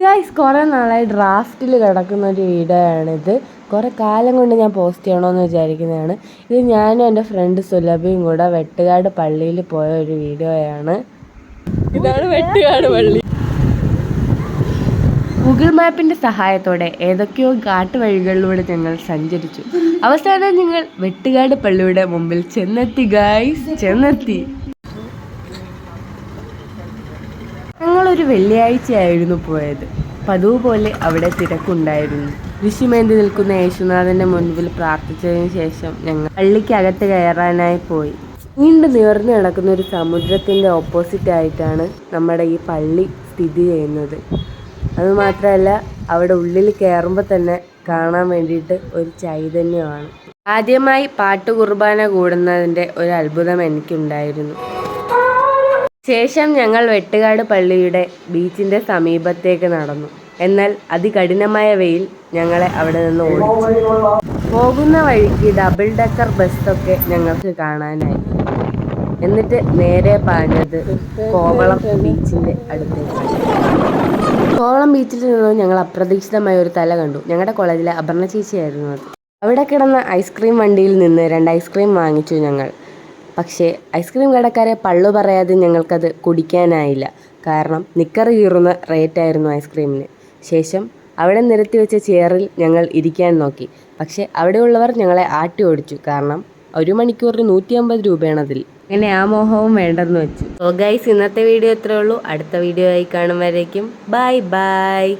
Guys കുറേ നാളായി ഡ്രാഫ്റ്റിൽ കിടക്കുന്ന ഒരു വീഡിയോ ആണിത് കുറേ കാലം കൊണ്ട് ഞാൻ പോസ്റ്റ് ചെയ്യണമെന്ന് വിചാരിക്കുന്നതാണ്. ഇത് ഞാനും എന്റെ ഫ്രണ്ട് സുലഭയും കൂടെ വെട്ടുകാട് പള്ളിയിൽ പോയ ഒരു വീഡിയോയാണ് ഇതാണ് വെട്ടുകാട് പള്ളി. ഗൂഗിൾ മാപ്പിന്റെ സഹായത്തോടെ ഏതൊക്കെയോ കാട്ടുവഴികളിലൂടെ ഞങ്ങൾ സഞ്ചരിച്ചു. അവസാനം ഞങ്ങൾ വെട്ടുകാട് പള്ളിയുടെ മുമ്പിൽ ചെന്നെത്തി ഗൈസ് ചെന്നെത്തി. ഞങ്ങളൊരു വെള്ളിയാഴ്ചയായിരുന്നു പോയത്. പതിവ് പോലെ അവിടെ തിരക്കുണ്ടായിരുന്നു. വിഷുമേന്തി നിൽക്കുന്ന യേശുനാഥന്റെ മുൻപിൽ പ്രാർത്ഥിച്ചതിന് ശേഷം ഞങ്ങൾ പള്ളിക്കകത്ത് കയറാനായി പോയി. നീണ്ടു നിവർന്നു കിടക്കുന്ന ഒരു സമുദ്രത്തിന്റെ ഓപ്പോസിറ്റ് ആയിട്ടാണ് നമ്മുടെ ഈ പള്ളി സ്ഥിതി ചെയ്യുന്നത്. അതുമാത്രമല്ല അവിടെ ഉള്ളിൽ കയറുമ്പോൾ തന്നെ കാണാൻ വേണ്ടിയിട്ട് ഒരു ചൈതന്യമാണ്. ആദ്യമായി പാട്ട് കുർബാന കൂടുന്നതിന്റെ ഒരു അത്ഭുതം എനിക്കുണ്ടായിരുന്നു. ശേഷം ഞങ്ങൾ വെട്ടുകാട് പള്ളിയുടെ ബീച്ചിന്റെ സമീപത്തേക്ക് നടന്നു. എന്നാൽ അതികഠിനമായ വെയിൽ ഞങ്ങളെ അവിടെ നിന്ന് ഓടിച്ചു. പോകുന്ന വഴിക്ക് ഡബിൾ ഡക്കർ ബസ്സൊക്കെ ഞങ്ങൾക്ക് കാണാനായി. എന്നിട്ട് നേരെ പാഞ്ഞത് കോവളം ബീച്ചിന്റെ അടുത്തേക്ക് കോവളം ബീച്ചിൽ നിന്ന് ഞങ്ങൾ അപ്രതീക്ഷിതമായ ഒരു തല കണ്ടു. ഞങ്ങളുടെ കോളേജിലെ അപർണ ചേച്ചിയായിരുന്നു അത്. അവിടെ കിടന്ന ഐസ്ക്രീം വണ്ടിയിൽ നിന്ന് രണ്ട് ഐസ്ക്രീം വാങ്ങിച്ചു ഞങ്ങൾ. പക്ഷേ ഐസ്ക്രീം കടക്കാരെ പള്ളു പറയാതെ ഞങ്ങൾക്കത് കുടിക്കാനായില്ല. കാരണം നിക്കർ കീറുന്ന റേറ്റായിരുന്നു ഐസ്ക്രീമിന്. ശേഷം അവിടെ നിരത്തി വെച്ച ചെയറിൽ ഞങ്ങൾ ഇരിക്കാൻ നോക്കി. പക്ഷേ അവിടെയുള്ളവർ ഞങ്ങളെ ആട്ടി ഓടിച്ചു. കാരണം ഒരു മണിക്കൂറിന് നൂറ്റി അമ്പത് രൂപയാണ് അതിൽ. അങ്ങനെ ആ മോഹവും വേണ്ടെന്ന് വെച്ചു. സോ ഗൈസ് ഇന്നത്തെ വീഡിയോ ഇത്രേ ഉള്ളൂ. അടുത്ത വീഡിയോ ആയി കാണും ബൈ ബൈ